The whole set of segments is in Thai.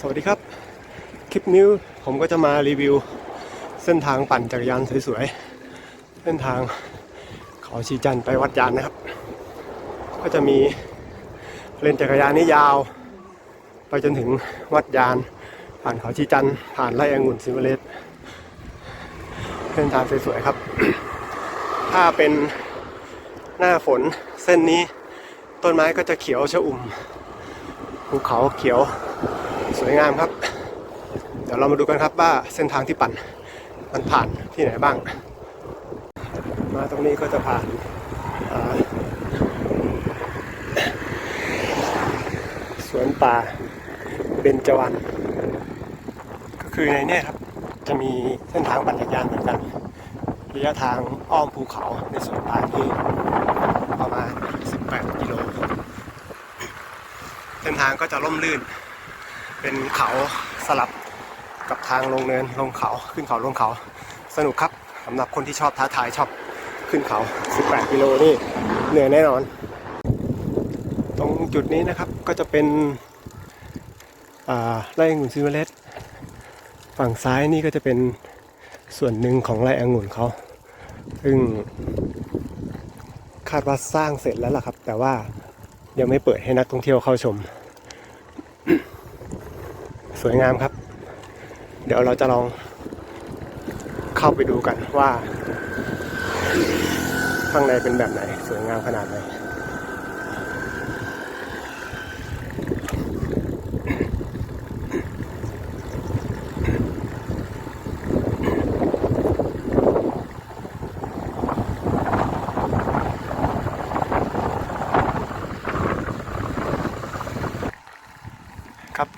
สวัสดีครับ คลิปนี้ผมก็จะมารีวิว เส้นทางปั่นจักรยานสวยๆ เส้นทางเขาชีจันไปวัดยานนะครับ ก็จะมีเลนจักรยานนี่ยาว ไปจนถึงวัดยาน ผ่านเขาชีจันผ่านไร่องุ่นซิมเวเลสเส้นทางสวยๆครับ ถ้าเป็นหน้าฝนเส้นนี้ต้นไม้ก็จะเขียวชอุ่มภูเขาเขียว สวยงามครับ เดี๋ยวเรามาดูกันครับว่าเส้นทางที่ปั่นมันผ่านที่ไหนบ้าง มาตรงนี้ก็จะผ่านสวนป่าเบญจวรรณก็คือในนี้ครับจะมีเส้นทางปั่นจักรยานเหมือนกันระยะทางอ้อมภูเขาในสวนป่าที่ประมาณ 18 กิโล เส้นทางก็จะล่มลื่น เป็นเขาสลับกับทางลงเนินลงเขาขึ้นเขาลงเขาสนุกครับสำหรับคนที่ชอบท้าทายชอบขึ้นเขา 18 กิโลนี่เหนื่อยแน่นอน ตรงจุดนี้นะครับก็จะเป็นไร่องุ่นซิเวเลสฝั่งซ้ายนี่ก็จะเป็นส่วนหนึ่งของไร่องุ่นเขาซึ่งคาดว่าสร้างเสร็จแล้วล่ะครับ แต่ว่ายังไม่เปิดให้นักท่องเที่ยวเข้าชม สวยงามครับ เดี๋ยวเราจะลองเข้าไปดูกันว่า ข้างในเป็นแบบไหน สวยงามขนาดไหน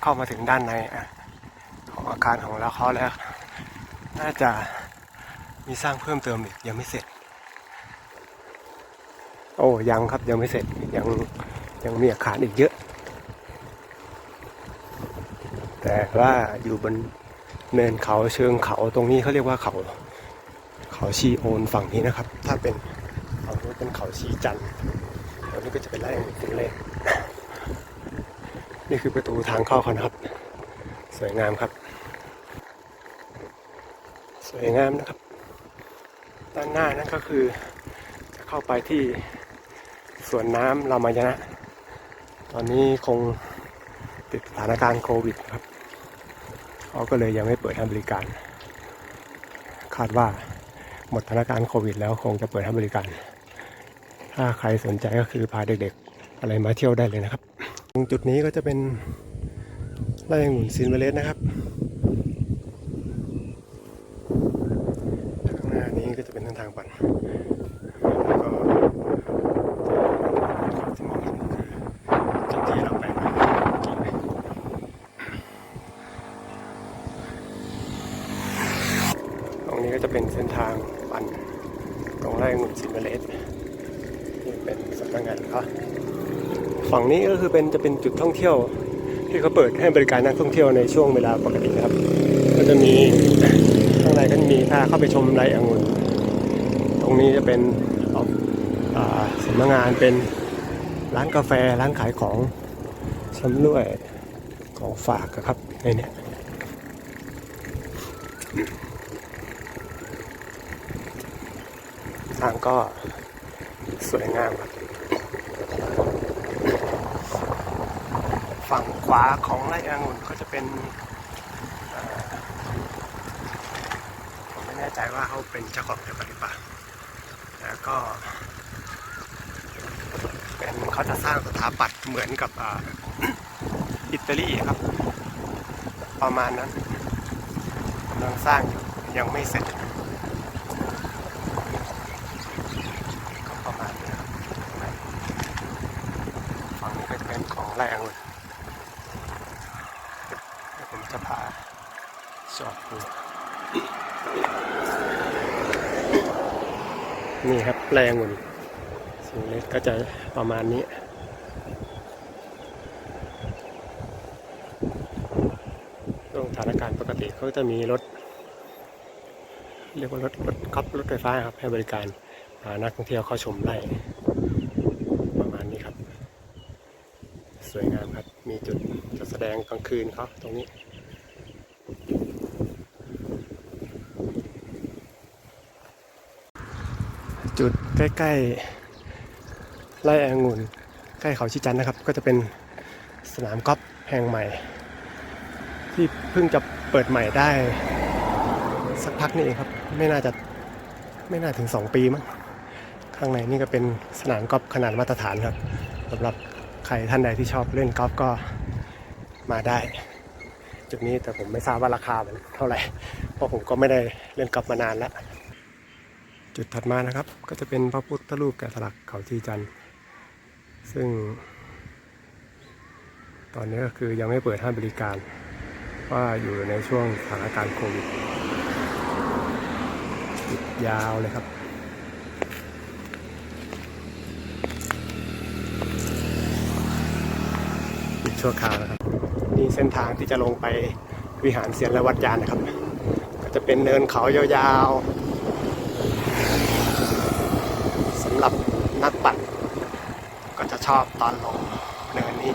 เข้ามาถึงด้านในอของอาคารของเราเขาแล้ว น่าจะมีสร้างเพิ่มเติมอีกยังไม่เสร็จ โอ้ยังครับยังไม่เสร็จยังยังมีอาคารอีกเยอะ แต่ว่าอยู่บนเนินเขาเชิงเขาตรงนี้เขาเรียกว่าเขา เขาชีโอนฝั่งนี้นะครับ ถ้าเป็นฝั่งนู้นเป็นเขาชีจันทร์ตรงนี้ก็จะเป็นไร่องุ่นฟิเล่ นี่คือประตูทางเข้าเขานะครับ สวยงามครับ สวยงามนะครับ ด้านหน้านั่นก็คือ จะเข้าไปที่สวนน้ำรามายณะตอนนี้คงติดสถานการณ์โควิดครับเขาก็เลยยังไม่เปิดให้บริการ คาดว่าหมดสถานการณ์โควิด แล้วคงจะเปิดให้บริการ ถ้าใครสนใจก็คือพาเด็กๆ อะไรมาเที่ยวได้เลยนะครับ ตรงจุดนี้ก็จะเป็นไร่องุ่นซินเวเลสนะครับข้างหน้านี้ก็จะเป็นทางทางปั่นแล้วก็ที่มองเห็นจุดที่เราไปมาตรงนี้ก็จะเป็นเส้นทางปั่นตรงไร่องุ่นซินเวเลสที่เป็นสำนักงานเขา ฝั่งนี้ก็คือเป็นจะเป็นจุดท่องเที่ยว ที่เขาเปิดให้บริการนักท่องเที่ยวในช่วงเวลาปกตินะครับ ก็จะมีข้างในก็มีถ้าเข้าไปชมไร่องุ่นตรงนี้จะเป็นออาสำนักงานเป็นร้านกาแฟร้านขายของชำร่วยของฝากครับในนี้ทางก็สวยงามครับ ฝั่งขวาของไร่องุ่นก็จะเป็นผมไม่แน่ใจว่าเขาเป็นเจ้าของเดียวกันหรือเปล่าแล้วก็เป็นเขาจะสร้างสถาปัตย์เหมือนกับอิตาลีครับ ประมาณนั้นกำลังสร้างอยู่ยังไม่เสร็จก็ประมาณนี้ครับฝั่งนี้เป็นของไร่องุ่น เดี๋ยวผมจะพาจอดดู แรงหุ่นสิ่งเล็กก็จะประมาณนี้ ช่วงสถานการณ์ปกติเขาจะมีรถ เรียกว่ารถรถขับรถไฟฟ้าครับให้บริการานักท่องเที่ยวเข้าชมไร่ประมาณนี้ครับ สวยงามครับ มีจุดทัศดงกลางคืนเขาตรงนี้ จุดใกล้ๆไร่องุ่นใกล้เขาชิจันนะครับ ก็จะเป็นสนามกอล์ฟแห่งใหม่ ที่เพิ่งจะเปิดใหม่ได้ สักพักนี่เองครับ ไม่น่าจะไม่น่าถึง 2 ปีมั้งข้างในนี่ก็เป็นสนามกอล์ฟขนาดมาตรฐานครับสำหรับใครท่านใดที่ชอบเล่นกอล์ฟก็มาได้ จุดนี้แต่ผมไม่ทราบว่าราคามันเท่าไหร่ เพราะผมก็ไม่ได้เล่นกอล์ฟมานานแล้ว จุดถัดมานะครับ ก็จะเป็นพระพุทธรูปแกะสลักเขาชีจันทร์ซึ่ง ตอนนี้ก็คือยังไม่เปิดให้บริการ ว่าอยู่ในช่วงสถานการณ์โควิดปิดยาวเลยครับปิดชั่วคราวนะครับนี่เส้นทางที่จะลงไปวิหารเสียนและวัดยานนะครับ ก็จะเป็นเนินเขายาวๆ สำหรับนักปั่นก็จะชอบตอนลงเนินนี้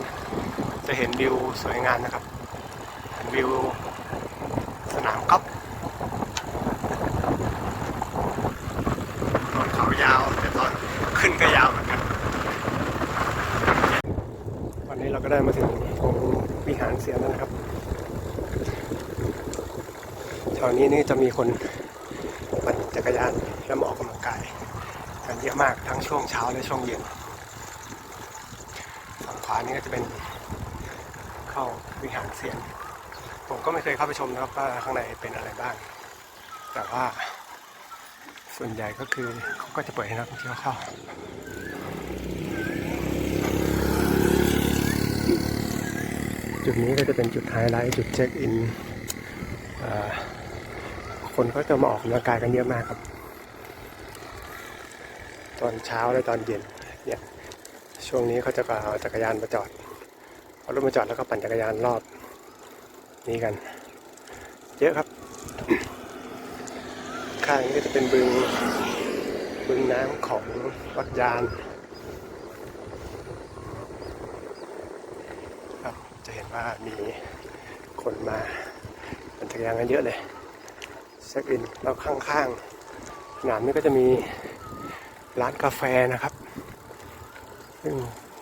จะเห็นวิวสวยงามนะครับ เห็นวิวสนามกอล์ฟตอนเขายาวแต่ตอนขึ้นก็ยาวเหมือนกันวันนี้เราก็ได้มาถึงตรงวิหารเสียงแล้วนะครับแถวนี้นี่จะมีคนปั่น จักรยานและมาออกกำลังกายกันเยอะมากทั้งช่วงเช้าและช่วงเย็นฝั่งขวานี่ก็จะเป็นเข้าวิหารเสียงผมก็ไม่เคยเข้าไปชมนะครับว่าข้างในเป็นอะไรบ้าง แต่ว่าส่วนใหญ่ก็คือเขาก็จะเปิดให้นักท่องเที่ยวเข้าจุดนี้ก็จะเป็นจุดไฮไลท์จุดเช็คอินอ่อ คนก็จะมาออกกำลังกายกันเยอะมากครับ ตอนเช้าและตอนเย็นเนี่ยช่วงนี้เขาจะเอาจักรยานมาจอดเอารถมาจอดแล้วก็ปั่นจักรยานรอบนี้กัน เยอะครับ ข้างนี้ก็จะเป็นบึงบึงน้ำของวัดยานครับจะเห็นว่ามีคนมาปั่นจักรยานกันเยอะเลย เช็คอินแล้วข้างๆสนามนี้ก็จะมีร้านกาแฟนะครับ ซึ่ง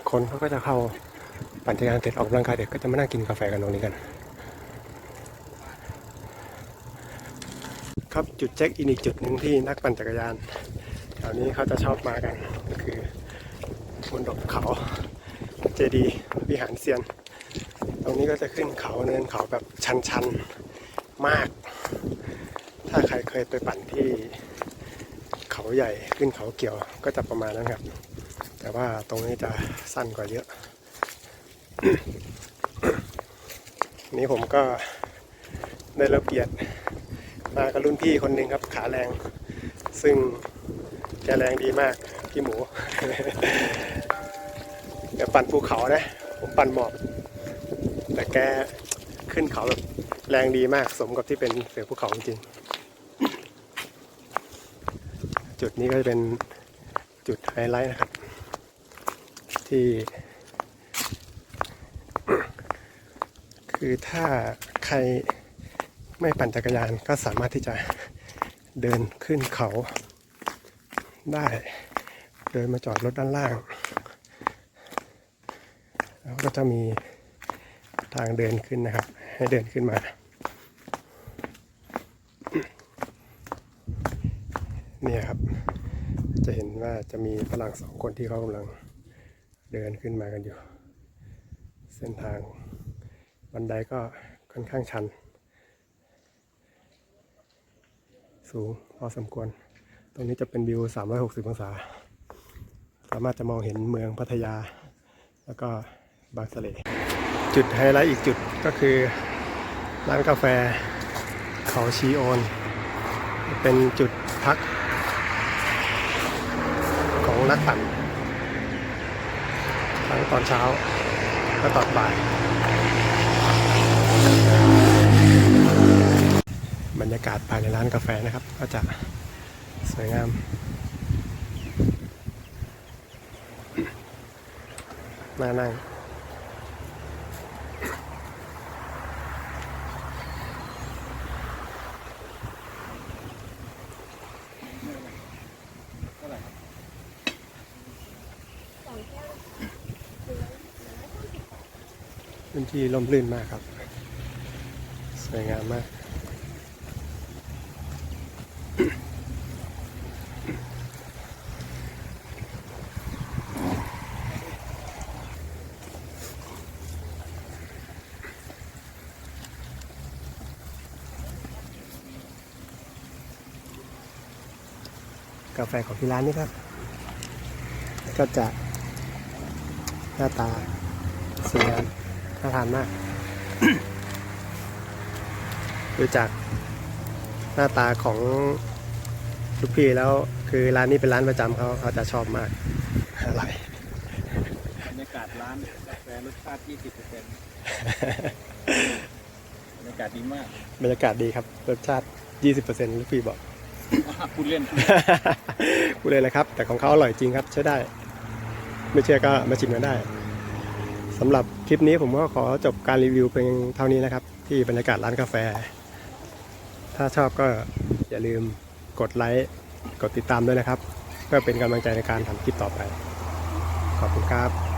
คนเขาก็จะเข้าปั่นจักรยานเสร็จออกกำลังกายเด็กก็จะมานั่งกินกาแฟกันตรงนี้กัน ครับจุดเช็คอินอีกจุดหนึ่งที่นักปั่นจักรยานแถวนี้เขาจะชอบมากันก็คือบนดอกเขาเจดีย์วิหารเซียน ตรงนี้ก็จะขึ้นเขาเนินเขาแบบชันๆมาก ถ้าใครเคยไปปั่นที่เขาใหญ่ขึ้นเขาเกี่ยวก็จะประมาณนั้นครับ แต่ว่าตรงนี้จะสั้นกว่าเยอะ นี้ผมก็ได้รับเกียรติมากับรุ่นพี่คนหนึ่งครับ ขาแรง ซึ่งแกแรงดีมากพี่หมูเดี๋ยวปั่นภูเขานะ ผมปั่นหมอบ แต่แกขึ้นเขาแบบแรงดีมากสมกับที่เป็นเสือภูเขาจริงๆ จุดนี้ก็จะเป็นจุดไฮไลท์นะครับ ที่ คือถ้าใครไม่ปั่นจักรยานก็สามารถที่จะเดินขึ้นเขาได้ เดินมาจอดรถด้านล่าง แล้วก็จะมีทางเดินขึ้นนะครับ ให้เดินขึ้นมา เนี่ยครับ จะมีฝรั่งสองคนที่เขากำลังเดินขึ้นมากันอยู่ เส้นทางบันไดก็ค่อนข้างชัน สูงพอสมควร ตรงนี้จะเป็นวิว 360 องศา สามารถจะมองเห็นเมืองพัทยา แล้วก็บางสะเลจุดไฮไลท์อีกจุดก็คือร้านกาแฟเขาชีโอน เป็นจุดพัก นักปั่นทั้งตอนเช้าและตอนบ่าย บรรยากาศภายในร้านกาแฟนะครับ ก็จะสวยงาม น่านั่ง พื้นที่ร่มรื่นมากครับ สวยงามมาก กาแฟของที่ร้านนี่ครับ ก็จะหน้าตาสวยงาม น่าทานมาก ดูจากหน้าตาของลูกพี่แล้วคือร้านนี้เป็นร้านประจำเขาเขาจะชอบมากอะไรบรรยากาศร้านกาแฟรสชาติ20%บรรยากาศดีมาก บรรยากาศดีครับรสชาติ 20%ลูกพี่บอกพูดเล่นพูดเลยนะครับ แต่ของเขาอร่อยจริงครับใช้ได้ ไม่เชื่อก็มาชิมกันได้ สำหรับคลิปนี้ผมก็ขอจบการรีวิวเพียงเท่านี้นะครับ ที่บรรยากาศร้านกาแฟ ถ้าชอบก็อย่าลืมกดไลค์กดติดตามด้วยนะครับ เพื่อเป็นกำลังใจในการทำคลิปต่อไป ขอบคุณครับ